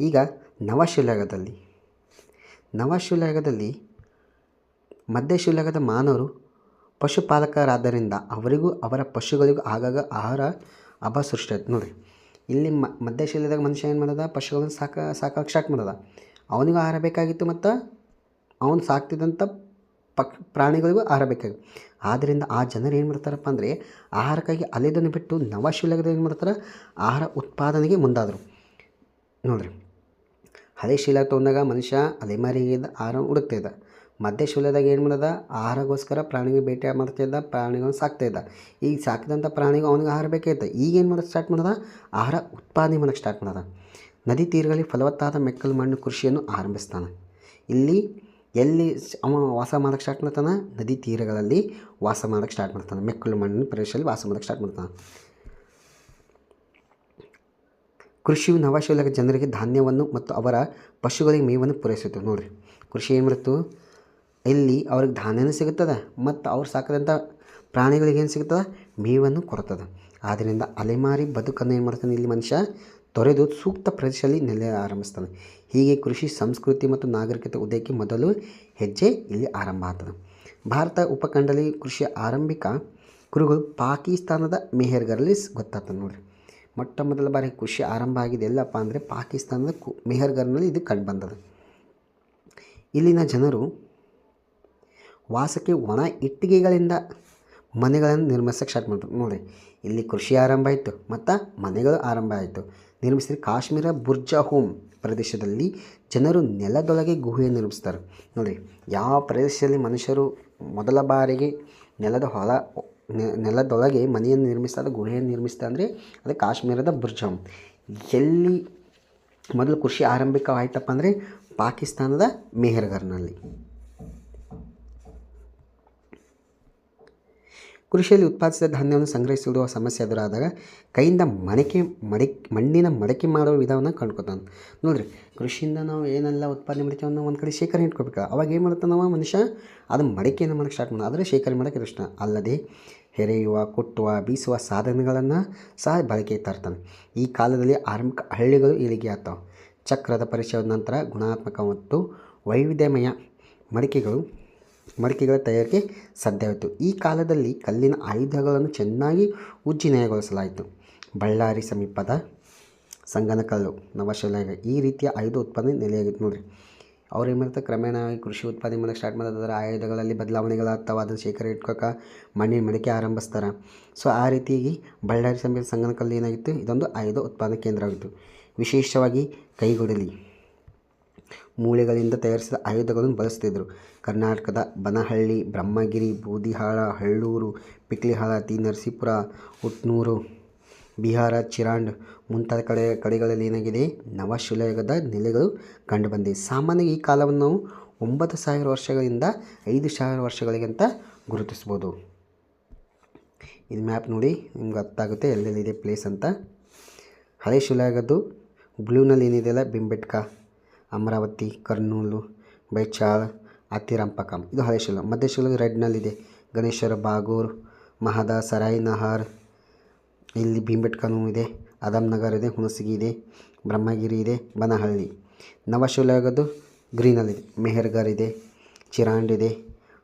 ಈಗ ನವಶಿಲಾಯುಗದಲ್ಲಿ ನವಶಿಲಾಯುಗದಲ್ಲಿ ಮಧ್ಯಶಿಲಾಯುಗದ ಮಾನವರು ಪಶುಪಾಲಕರಾದ್ದರಿಂದ ಅವರಿಗೂ ಅವರ ಪಶುಗಳಿಗೂ ಆಗಾಗ ಆಹಾರ ಅಭ ಸೃಷ್ಟಿ ಆಯ್ತು ನೋಡಿರಿ ಇಲ್ಲಿ ಮ ಮಧ್ಯಶಿಲಾದಾಗ ಮನುಷ್ಯ ಏನು ಮಾಡದ ಪಶುಗಳನ್ನು ಸಾಕ ಸಾಕಕ್ಕೆ ಸ್ಟಾರ್ಟ್ ಮಾಡದ ಅವನಿಗೂ ಆಹಾರ ಬೇಕಾಗಿತ್ತು ಮತ್ತು ಅವನು ಸಾಕ್ತಿದ್ದಂಥ ಪಕ್ ಪ್ರಾಣಿಗಳಿಗೂ ಆಹಾರ ಬೇಕಾಗಿತ್ತು. ಆದ್ದರಿಂದ ಆ ಜನರು ಏನು ಮಾಡ್ತಾರಪ್ಪ ಅಂದರೆ, ಆಹಾರಕ್ಕಾಗಿ ಅಲೆದನ್ನು ಬಿಟ್ಟು ನವಶಿಲಗದ ಏನು ಮಾಡ್ತಾರೆ? ಆಹಾರ ಉತ್ಪಾದನೆಗೆ ಮುಂದಾದರು. ನೋಡಿರಿ ಹಳೆ ಶಿಲೆ ತೊಗೊಂಡಾಗ ಮನುಷ್ಯ ಅಲೆಮಾರಿಗಿದ್ದ ಆಹಾರ ಹುಡುಕ್ತಿದ್ದ ಮಧ್ಯ ಶಿಲೆದಾಗ ಏನು ಮಾಡಿದೆ? ಆಹಾರಕ್ಕೋಸ್ಕರ ಪ್ರಾಣಿಗೆ ಬೇಟೆ ಮಾಡ್ತಿದ್ದ ಪ್ರಾಣಿಗಳನ್ನು ಸಾಕ್ತಾಯಿದ್ದ ಈಗ ಸಾಕಿದಂಥ ಪ್ರಾಣಿಗೆ ಅವನಿಗೆ ಆಹಾರ ಬೇಕಿತ್ತು ಈಗ ಏನು ಮಾಡೋದು ಸ್ಟಾರ್ಟ್ ಮಾಡಿದೆ? ಆಹಾರ ಉತ್ಪಾದನೆ ಮಾಡೋಕ್ಕೆ ಸ್ಟಾರ್ಟ್ ಮಾಡ್ದ. ನದಿ ತೀರಗಳಲ್ಲಿ ಫಲವತ್ತಾದ ಮೆಕ್ಕಲು ಮಣ್ಣು ಕೃಷಿಯನ್ನು ಆರಂಭಿಸ್ತಾನೆ. ಇಲ್ಲಿ, ಎಲ್ಲಿ ಅವ ವಾಸ ಮಾಡೋಕ್ಕೆ ಸ್ಟಾರ್ಟ್ ಮಾಡ್ತಾನೆ? ನದಿ ತೀರಗಳಲ್ಲಿ ವಾಸ ಮಾಡೋಕ್ಕೆ ಸ್ಟಾರ್ಟ್ ಮಾಡ್ತಾನೆ. ಮೆಕ್ಕಲು ಮಣ್ಣಿನ ಪ್ರದೇಶದಲ್ಲಿ ವಾಸ ಮಾಡೋಕ್ಕೆ ಸ್ಟಾರ್ಟ್ ಮಾಡ್ತಾನೆ. ಕೃಷಿಯು ನವಶೀಲಕ ಜನರಿಗೆ ಧಾನ್ಯವನ್ನು ಮತ್ತು ಅವರ ಪಶುಗಳಿಗೆ ಮೇವನ್ನು ಪೂರೈಸುತ್ತೆ. ನೋಡಿರಿ, ಕೃಷಿ ಏನು ಇಲ್ಲಿ ಅವ್ರಿಗೆ ಧಾನ್ಯನೂ ಸಿಗುತ್ತದೆ ಮತ್ತು ಅವ್ರು ಸಾಕಿದಂಥ ಪ್ರಾಣಿಗಳಿಗೆ ಏನು ಸಿಗ್ತದೆ ಮೇವನ್ನು ಕೊಡ್ತದೆ ಆದ್ದರಿಂದ ಅಲೆಮಾರಿ ಬದುಕನ್ನು ಏನು ಮಾಡ್ತಾನೆ ಇಲ್ಲಿ ಮನುಷ್ಯ? ತೊರೆದು ಸೂಕ್ತ ಪ್ರದೇಶದಲ್ಲಿ ನೆಲೆ ಆರಂಭಿಸ್ತಾನೆ. ಹೀಗೆ ಕೃಷಿ, ಸಂಸ್ಕೃತಿ ಮತ್ತು ನಾಗರಿಕತೆ ಉದಯಕ್ಕೆ ಮೊದಲು ಹೆಜ್ಜೆ ಇಲ್ಲಿ ಆರಂಭ ಆಗ್ತದೆ. ಭಾರತ ಉಪಖಂಡದಲ್ಲಿ ಕೃಷಿಯ ಆರಂಭಿಕ ಕುರುಗಳು ಪಾಕಿಸ್ತಾನದ ಮೆಹರ್ಗರಲ್ಲಿ ಗೊತ್ತಾಗ್ತದೆ ನೋಡಿರಿ. ಮೊಟ್ಟ ಮೊದಲ ಬಾರಿ ಕೃಷಿ ಆರಂಭ ಆಗಿದೆ ಎಲ್ಲಪ್ಪ ಅಂದರೆ ಪಾಕಿಸ್ತಾನದ ಕು ಮೆಹರ್ಗರ್ನಲ್ಲಿ ಇದು ಕಂಡು ಬಂದದ ಇಲ್ಲಿನ ಜನರು ವಾಸಕ್ಕೆ ಒಣ ಇಟ್ಟಿಗೆಗಳಿಂದ ಮನೆಗಳನ್ನು ನಿರ್ಮಿಸೋಕ್ಕೆ ಸ್ಟಾರ್ಟ್ ಮಾಡ್ತಾರೆ. ನೋಡಿ, ಇಲ್ಲಿ ಕೃಷಿ ಆರಂಭ ಆಯಿತು, ಮತ್ತು ಮನೆಗಳು ಆರಂಭ ಆಯಿತು. ನಿರ್ಮಿಸಿದ ಕಾಶ್ಮೀರ ಬುರ್ಜಾ ಹೋಮ್ ಪ್ರದೇಶದಲ್ಲಿ ಜನರು ನೆಲದೊಳಗೆ ಗುಹೆಯನ್ನು ನಿರ್ಮಿಸ್ತಾರೆ. ನೋಡಿ, ಯಾವ ಪ್ರದೇಶದಲ್ಲಿ ಮನುಷ್ಯರು ಮೊದಲ ಬಾರಿಗೆ ನೆಲದ ಹೊಲ ನೆಲದೊಳಗೆ ಮನೆಯನ್ನು ನಿರ್ಮಿಸ್ತಾ ಗುಹೆಯನ್ನು ನಿರ್ಮಿಸ್ತಾ ಅಂದರೆ ಅದು ಕಾಶ್ಮೀರದ ಬುರ್ಜಾಮ್. ಎಲ್ಲಿ ಮೊದಲು ಕೃಷಿ ಆರಂಭಿಕವಾಯ್ತಪ್ಪ ಅಂದರೆ ಪಾಕಿಸ್ತಾನದ ಮೆಹರ್ಗರ್ನಲ್ಲಿ ಕೃಷಿಯಲ್ಲಿ ಉತ್ಪಾದಿಸಿದ ಧಾನ್ಯವನ್ನು ಸಂಗ್ರಹಿಸುವ ಸಮಸ್ಯೆ ಎದುರಾದಾಗ ಕೈಯಿಂದ ಮಡಕೆ ಮಡಕೆ, ಮಣ್ಣಿನ ಮಡಕೆ ಮಾಡುವ ವಿಧವನ್ನು ಕಂಡ್ಕೊತಾನೆ ನೋಡಿರಿ, ಕೃಷಿಯಿಂದ ನಾವು ಏನೆಲ್ಲ ಉತ್ಪಾದನೆ ಮಾಡ್ತೀವಿ ಅನ್ನೋ ಒಂದು ಕಡೆ ಶೇಖರಣೆ ಇಟ್ಕೋಬೇಕು. ಅವಾಗ ಏನು ಮಾಡ್ತಾನೆ ನಾವು ಮನುಷ್ಯ, ಅದು ಮಡಕೆಯನ್ನು ಮಾಡೋಕ್ಕೆ ಸ್ಟಾರ್ಟ್ ಮಾಡೋದು. ಆದರೆ ಶೇಖರಣೆ ಮಾಡೋಕ್ಕೆ ಇಷ್ಟ ಅಲ್ಲದೆ ಹೆರೆಯುವ, ಕುಟ್ಟುವ, ಬೀಸುವ ಸಾಧನಗಳನ್ನು ಸಹ ಬಳಕೆ ತರ್ತಾನೆ. ಈ ಕಾಲದಲ್ಲಿ ಆರಂಭಿಕ ಹಳ್ಳಿಗಳು ಇಳಿಗೆ ಆಗ್ತಾವೆ. ಚಕ್ರದ ಪರಿಚಯದ ನಂತರ ಗುಣಾತ್ಮಕ ಮತ್ತು ವೈವಿಧ್ಯಮಯ ಮಡಿಕೆಗಳು, ಮಡಿಕೆಗಳ ತಯಾರಿಕೆ ಸಾಧ್ಯವಾಯಿತು ಈ ಕಾಲದಲ್ಲಿ ಕಲ್ಲಿನ ಆಯುಧಗಳನ್ನು ಚೆನ್ನಾಗಿ ಉಜ್ಜಿನಯಗೊಳಿಸಲಾಯಿತು ಬಳ್ಳಾರಿ ಸಮೀಪದ ಸಂಗನಕಲ್ಲು ನವಶಿಲಾಯುಗ ಈ ರೀತಿಯ ಆಯುಧ ಉತ್ಪಾದನೆ ನೆಲೆಯಾಗಿತ್ತು ನೋಡಿರಿ. ಅವ್ರು ಏನು ಮಾಡ್ತಾರೆ, ಕ್ರಮೇಣ ಕೃಷಿ ಉತ್ಪಾದನೆ ಮಾಡೋಕೆ ಸ್ಟಾರ್ಟ್ ಮಾಡಿದ್ರೆ ಆಯುಧಗಳಲ್ಲಿ ಬದಲಾವಣೆಗಳಾಗ್ತಾವೆ ಅದನ್ನು ಶೇಖರಣೆ ಇಟ್ಕೋಕೆ ಮಣ್ಣಿನ ಮಡಿಕೆ ಆರಂಭಿಸ್ತಾರೆ. ಸೊ ಆ ರೀತಿಯಾಗಿ ಬಳ್ಳಾರಿ ಸಂಬಂಧ ಸಂಗನಕಲ್ಲಿ ಏನಾಗಿತ್ತು? ಇದೊಂದು ಆಯುಧ ಉತ್ಪಾದನಾ ಕೇಂದ್ರ ಆಗಿತ್ತು ವಿಶೇಷವಾಗಿ ಕೈಗೊಡಲಿ. ಮೂಳೆಗಳಿಂದ ತಯಾರಿಸಿದ ಆಯುಧಗಳನ್ನು ಬಳಸ್ತಿದ್ರು. ಕರ್ನಾಟಕದ ಬನಹಳ್ಳಿ, ಬ್ರಹ್ಮಗಿರಿ, ಬೂದಿಹಾಳ, ಹಳ್ಳೂರು, ಪಿಕ್ಲಿಹಾಳ ತಿ ನರಸೀಪುರ ಉಟ್ನೂರು ಬಿಹಾರ, ಚಿರಾಂಡ್ ಮುಂತಾದ ಕಡೆ, ಕಡೆಗಳಲ್ಲಿ ಏನಾಗಿದೆ? ನವಶಿಲಾಯುಗದ ನೆಲೆಗಳು ಕಂಡುಬಂದಿವೆ. ಸಾಮಾನ್ಯ ಈ ಕಾಲವನ್ನು ನಾವು ಒಂಬತ್ತು ಸಾವಿರ ವರ್ಷಗಳಿಂದ ಐದು ಸಾವಿರ ಅಂತ ಗುರುತಿಸ್ಬೋದು ಇದು ಮ್ಯಾಪ್ ನೋಡಿ, ನಿಮ್ಗೆ ಗೊತ್ತಾಗುತ್ತೆ ಎಲ್ಲೆಲ್ಲಿದೆ ಪ್ಲೇಸ್ ಅಂತ. ಹಳೆ ಶಿಲಾಯುಗದ್ದು ಬ್ಲೂನಲ್ಲಿ ಏನಿದೆಯಲ್ಲ ಬಿಂಬೆಟ್ಕ, ಅಮರಾವತಿ, ಕರ್ನೂಲು, ಬೈಚಾಳ್ ಅತಿರಂಪಕಂ ಇದು ಹಳೆ ಶಿಲ. ಮಧ್ಯ ಶಿಲಾ ರೆಡ್ನಲ್ಲಿದೆ. ಗಣೇಶ್ವರ, ಬಾಗೂರ್ ಮಹದ ಸರಾಯಿ ನಹಾರ್ ಇಲ್ಲಿ ಭೀಂಬೆಟ್ಕನೂ ಇದೆ ಆದಮ್ನಗರ್ ಇದೆ, ಹುಣಸಗಿ ಇದೆ, ಬ್ರಹ್ಮಗಿರಿ ಇದೆ, ಬನಹಳ್ಳಿ. ನವಶಿಲಾಯುಗದ್ದು ಗ್ರೀನಲ್ಲಿದೆ. ಮೆಹರ್ಗರ್ ಇದೆ, ಚಿರಾಂಡ್ ಇದೆ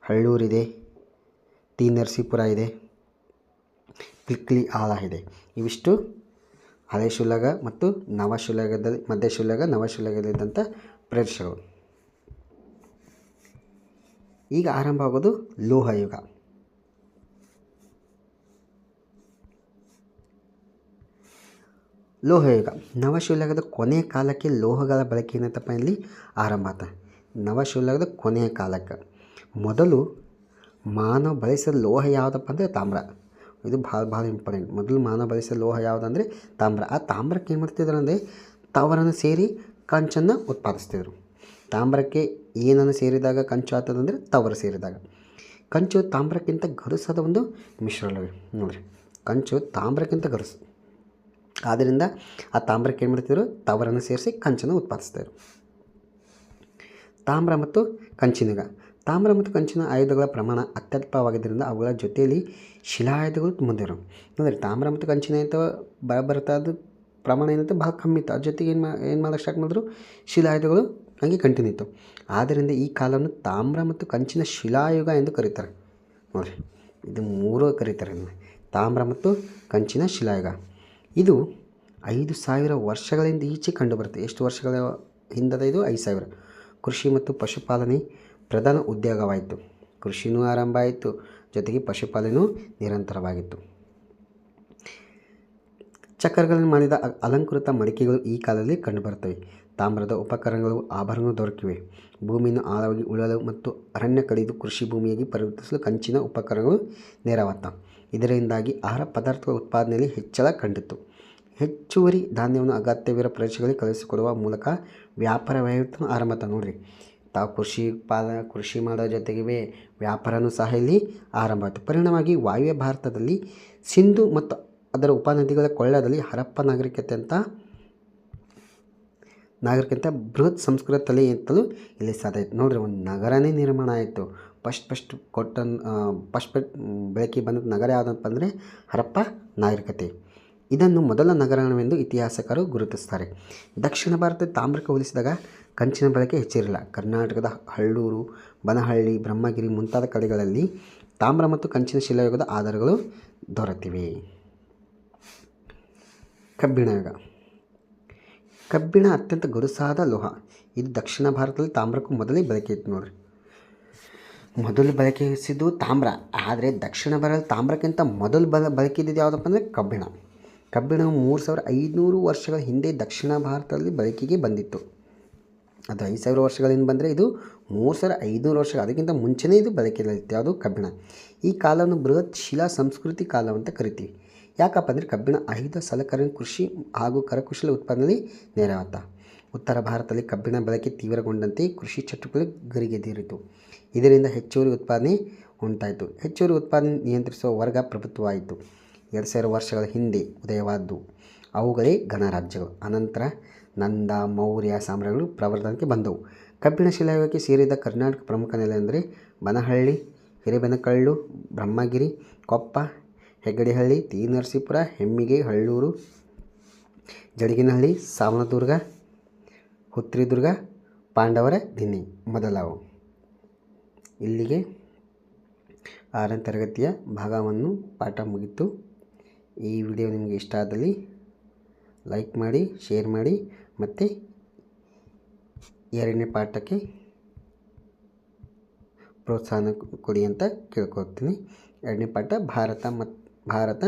ಹಳ್ಳೂರಿದೆ ಟಿ ನರಸೀಪುರ ಇದೆ ಕ್ಲಿಕ್ಲಿ ಆಳ ಇದೆ. ಇವಿಷ್ಟು ಹಳೆ ಶಿಲಾಗ ಮತ್ತು ನವಶಿಲಾಗದಲ್ಲಿ ಮಧ್ಯ ಶಿವಲಾಗ ನವಶಿಲಾಗದಲ್ಲಿದ್ದಂಥ ಪ್ರದೇಶಗಳು. ಈಗ ಆರಂಭ ಆಗೋದು ಲೋಹಯುಗ. ಲೋಹಯುಗ ನವಶಿಲಾಗದ ಕೊನೆಯ ಕಾಲಕ್ಕೆ ಲೋಹಗಳ ಬಳಕೆ ಏನಂತಪ್ಪ ಇಲ್ಲಿ? ಆರಂಭ ಆತ. ನವಶಿಲಾಗದ ಕೊನೆಯ ಕಾಲಕ್ಕೆ. ಮೊದಲು ಮಾನವ ಬಳಸಿದ ಲೋಹ ಯಾವುದಪ್ಪ ಅಂದರೆ ತಾಮ್ರ. ಇದು ಭಾಳ ಭಾಳ ಇಂಪಾರ್ಟೆಂಟ್ ಮೊದಲು ಮಾನವ ಬಳಸಿದ ಲೋಹ ಯಾವುದಂದರೆ ತಾಮ್ರ. ಆ ತಾಮ್ರಕ್ಕೆ ಏನು ಮಾಡ್ತಿದ್ರು ಅಂದರೆ ತವರನ್ನು ಸೇರಿ ಕಂಚನ್ನು ಉತ್ಪಾದಿಸ್ತಿದ್ರು. ತಾಮ್ರಕ್ಕೆ ಏನನ್ನು ಸೇರಿದಾಗ ಕಂಚು ಆಗ್ತದಂದರೆ ತವರು ಸೇರಿದಾಗ. ಕಂಚು ತಾಮ್ರಕ್ಕಿಂತ ಗರುಸಾದ ಒಂದು ಮಿಶ್ರಣವೇ ನೋಡಿರಿ. ಕಂಚು ತಾಮ್ರಕ್ಕಿಂತ ಗರುಸು ಆದ್ದರಿಂದ ಆ ತಾಮ್ರಕ್ಕೆ ಏನು ಮಾಡ್ತಿದ್ರು? ತವರನ್ನು ಸೇರಿಸಿ ಕಂಚನ್ನು ಉತ್ಪಾದಿಸ್ತಾರೆ ತಾಮ್ರ ಮತ್ತು ಕಂಚಿನಗ. ತಾಮ್ರ ಮತ್ತು ಕಂಚಿನ ಆಯುಧಗಳ ಪ್ರಮಾಣ ಅತ್ಯಲ್ಪವಾಗಿದ್ದರಿಂದ ಅವುಗಳ ಜೊತೆಯಲ್ಲಿ ಶಿಲಾಯುಧಗಳು ಮುಂದಿರು ಅಂದರೆ ತಾಮ್ರ ಮತ್ತು ಕಂಚಿನ ಅಂತ ಬರ ಅದು ಪ್ರಮಾಣ ಏನಂತ ಭಾಳ ಕಮ್ಮಿ ಇತ್ತು. ಅದ್ರ ಜೊತೆಗೆ ಏನು ಮಾ, ಏನು ಮಾಡೋಕ್ಕೆ ಸ್ಟಾರ್ಟ್ ಮಾಡಿದ್ರು? ಶಿಲಾಯುಧಗಳು ಹಂಗೆ ಕಂಟಿನ್ಯೂ ಇತ್ತು. ಆದ್ದರಿಂದ ಈ ಕಾಲವನ್ನು ತಾಮ್ರ ಮತ್ತು ಕಂಚಿನ ಶಿಲಾಯುಗ ಎಂದು ಕರೀತಾರೆ. ನೋಡಿರಿ, ಇದು ಮೂರು ಕರೀತಾರೆ ತಾಮ್ರ ಮತ್ತು ಕಂಚಿನ ಶಿಲಾಯುಗ. ಇದು ಐದು ಸಾವಿರ ವರ್ಷಗಳಿಂದ ಈಚೆ ಕಂಡುಬರುತ್ತೆ. ಎಷ್ಟು ವರ್ಷಗಳ ಹಿಂದದ ಇದು? ಐದು ಸಾವಿರ. ಕೃಷಿ ಮತ್ತು ಪಶುಪಾಲನೆ ಪ್ರಧಾನ ಉದ್ಯೋಗವಾಯಿತು. ಕೃಷಿನೂ ಆರಂಭ ಆಯಿತು. ಜೊತೆಗೆ ಪಶುಪಾಲನೆಯೂ ನಿರಂತರವಾಗಿತ್ತು. ಚಕ್ರಗಳನ್ನು ಮಾಡಿದ ಅಲಂಕೃತ ಮಡಿಕೆಗಳು ಈ ಕಾಲದಲ್ಲಿ ಕಂಡುಬರುತ್ತವೆ. ತಾಮ್ರದ ಉಪಕರಣಗಳು ಆಭರಣ ದೊರಕಿವೆ. ಭೂಮಿಯನ್ನು ಆಳವಾಗಿ ಉಳಲು ಮತ್ತು ಅರಣ್ಯ ಕಡಿದು ಕೃಷಿ ಭೂಮಿಯಾಗಿ ಪರಿವರ್ತಿಸಲು ಕಂಚಿನ ಉಪಕರಣಗಳು ನೆರವಾತ ಇದರಿಂದಾಗಿ ಆಹಾರ ಪದಾರ್ಥಗಳ ಉತ್ಪಾದನೆಯಲ್ಲಿ ಹೆಚ್ಚಳ ಕಂಡಿತು ಹೆಚ್ಚುವರಿ ಧಾನ್ಯವನ್ನು ಅಗತ್ಯವಿರೋ ಪ್ರದೇಶಗಳಿಗೆ ಕಳಿಸಿಕೊಡುವ ಮೂಲಕ ವ್ಯಾಪಾರ ವಹಿವಾಟು ಆರಂಭ ನೋಡಿರಿ, ತಾವು ಕೃಷಿ ಪಾಲ ಕೃಷಿ ಮಾಡೋ ಜೊತೆಗೆ ವ್ಯಾಪಾರನೂ ಸಹ ಇಲ್ಲಿ ಆರಂಭ ಆಯಿತು ಪರಿಣಾಮವಾಗಿ ವಾಯುವ್ಯ ಭಾರತದಲ್ಲಿ ಸಿಂಧು ಮತ್ತು ಅದರ ಉಪನದಿಗಳ ಕೊಳ್ಳದಲ್ಲಿ ಹರಪ್ಪ ನಾಗರಿಕತೆ ಅಂತ, ನಾಗರಿಕತೆ ಬೃಹತ್ ಸಂಸ್ಕೃತ ತಲೆ ಅಂತಲೂ ಇಲ್ಲಿ ಸಾಧ್ಯ ಆಯಿತು. ನೋಡಿರಿ, ಒಂದು ನಗರನೇ ನಿರ್ಮಾಣ ಆಯಿತು. ಫಸ್ಟ್ ಫಸ್ಟ್ ಕೊಟ್ಟ ಫಸ್ಟ್ ಫಸ್ಟ್ ಬೆಳಕಿಗೆ ಬಂದ ನಗರ ಯಾವುದಪ್ಪ ಅಂದರೆ ಹರಪ್ಪ ನಾಗರಿಕತೆ. ಇದನ್ನು ಮೊದಲ ನಗರವೆಂದು ಇತಿಹಾಸಕರು ಗುರುತಿಸ್ತಾರೆ. ದಕ್ಷಿಣ ಭಾರತದ ತಾಮ್ರಕ್ಕೆ ಹೋಲಿಸಿದಾಗ ಕಂಚಿನ ಬಳಕೆ ಹೆಚ್ಚಿರಲಿಲ್ಲ. ಕರ್ನಾಟಕದ ಹಳ್ಳೂರು, ಬನಹಳ್ಳಿ, ಬ್ರಹ್ಮಗಿರಿ ಮುಂತಾದ ಕಡೆಗಳಲ್ಲಿ ತಾಮ್ರ ಮತ್ತು ಕಂಚಿನ ಶಿಲಾಯುಗದ ಆಧಾರಗಳು ದೊರೆತಿವೆ. ಕಬ್ಬಿಣ ಯುಗ. ಕಬ್ಬಿಣ ಅತ್ಯಂತ ಗುರುಸಾದ ಲೋಹ. ಇದು ದಕ್ಷಿಣ ಭಾರತದಲ್ಲಿ ತಾಮ್ರಕ್ಕೂ ಮೊದಲೇ ಬಳಕೆ ಇತ್ತು ನೋಡ್ರಿ. ಮೊದಲು ಬಳಕೆಸಿದ್ದು ತಾಮ್ರ. ಆದರೆ ದಕ್ಷಿಣ ಭಾರತದಲ್ಲಿ ತಾಮ್ರಕ್ಕಿಂತ ಮೊದಲು ಬಲ ಬಳಕೆ ಇದ್ದಿದ್ದು ಯಾವುದಪ್ಪ ಅಂದರೆ ಕಬ್ಬಿಣ. ಕಬ್ಬಿಣವು ಮೂರು ಸಾವಿರ ಐದುನೂರು ವರ್ಷಗಳ ಹಿಂದೆ ದಕ್ಷಿಣ ಭಾರತದಲ್ಲಿ ಬಳಕೆಗೆ ಬಂದಿತ್ತು. ಅದು ಐದು ಸಾವಿರ ವರ್ಷಗಳಿಂದ ಬಂದರೆ ಇದು ಮೂರು ಸಾವಿರ ಐದುನೂರು ವರ್ಷ ಅದಕ್ಕಿಂತ ಮುಂಚೆನೇ ಇದು ಬಳಕೆಯಲ್ಲಿತ್ತು, ಯಾವುದು ಕಬ್ಬಿಣ. ಈ ಕಾಲವನ್ನು ಬೃಹತ್ ಶಿಲಾ ಸಂಸ್ಕೃತಿ ಕಾಲ ಅಂತ ಕರಿತೀವಿ. ಯಾಕಪ್ಪ ಅಂದರೆ ಕಬ್ಬಿಣ ಆಯುಧ ಸಲಕರಣೆ, ಕೃಷಿ ಹಾಗೂ ಕರಕುಶಲ ಉತ್ಪಾದನೆಯಲ್ಲಿ ನೆರವಾತ. ಉತ್ತರ ಭಾರತದಲ್ಲಿ ಕಬ್ಬಿಣ ಬಳಕೆ ತೀವ್ರಗೊಂಡಂತೆ ಕೃಷಿ ಚಟುವಟಿಕೆ ಗರಿಗೆದಿರಿತು ಇದರಿಂದ ಹೆಚ್ಚುವರಿ ಉತ್ಪಾದನೆ ಉಂಟಾಯಿತು. ಹೆಚ್ಚುವರಿ ಉತ್ಪಾದನೆ ನಿಯಂತ್ರಿಸುವ ವರ್ಗ ಪ್ರಭುತ್ವವಾಯಿತು. ಎರಡು ಸಾವಿರ ವರ್ಷಗಳ ಹಿಂದೆ ಉದಯವಾದ್ದು. ಅವುಗಳೇ ಗಣರಾಜ್ಯಗಳು. ಅನಂತರ ನಂದ ಮೌರ್ಯ ಸಾಮ್ರಾಜ್ಯಗಳು ಪ್ರವರ್ಧನಕ್ಕೆ ಬಂದವು. ಕಬ್ಬಿಣ ಶಿಲಾಯುಗಕ್ಕೆ ಸೇರಿದ ಕರ್ನಾಟಕ ಪ್ರಮುಖ ನೆಲೆ ಅಂದರೆ ಬನಹಳ್ಳಿ ಹಿರೇಬೆನಕಳ್ಳು ಬ್ರಹ್ಮಗಿರಿ, ಕೊಪ್ಪ, ಹೆಗ್ಗಡಿಹಳ್ಳಿ ತಿ ಹೆಮ್ಮಿಗೆ, ಹಳ್ಳೂರು, ಜಡಗಿನಹಳ್ಳಿ, ಸಾವನದುರ್ಗ, ಹುತ್ರಿದುರ್ಗ, ಪಾಂಡವರ ದಿನ್ನಿ ಮೊದಲಾವು. ಇಲ್ಲಿಗೆ ಆರನೇ ತರಗತಿಯ ಭಾಗವನ್ನು ಪಾಠ ಮುಗಿತು. ಈ ವಿಡಿಯೋ ನಿಮಗೆ ಇಷ್ಟ ಆದಲ್ಲಿ ಲೈಕ್ ಮಾಡಿ, ಶೇರ್ ಮಾಡಿ ಮತ್ತು ಎರಡನೇ ಪಾಠಕ್ಕೆ ಪ್ರೋತ್ಸಾಹ ಕೊಡಿ ಅಂತ ಕೇಳ್ಕೊಳ್ತೀನಿ. ಎರಡನೇ ಪಾಠ, ಭಾರತ ಮತ್ತು ಭಾರತ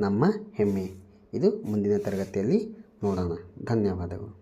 ನಮ್ಮ ಹೆಮ್ಮೆ. ಇದು ಮುಂದಿನ ತರಗತಿಯಲ್ಲಿ ನೋಡೋಣ. ಧನ್ಯವಾದಗಳು.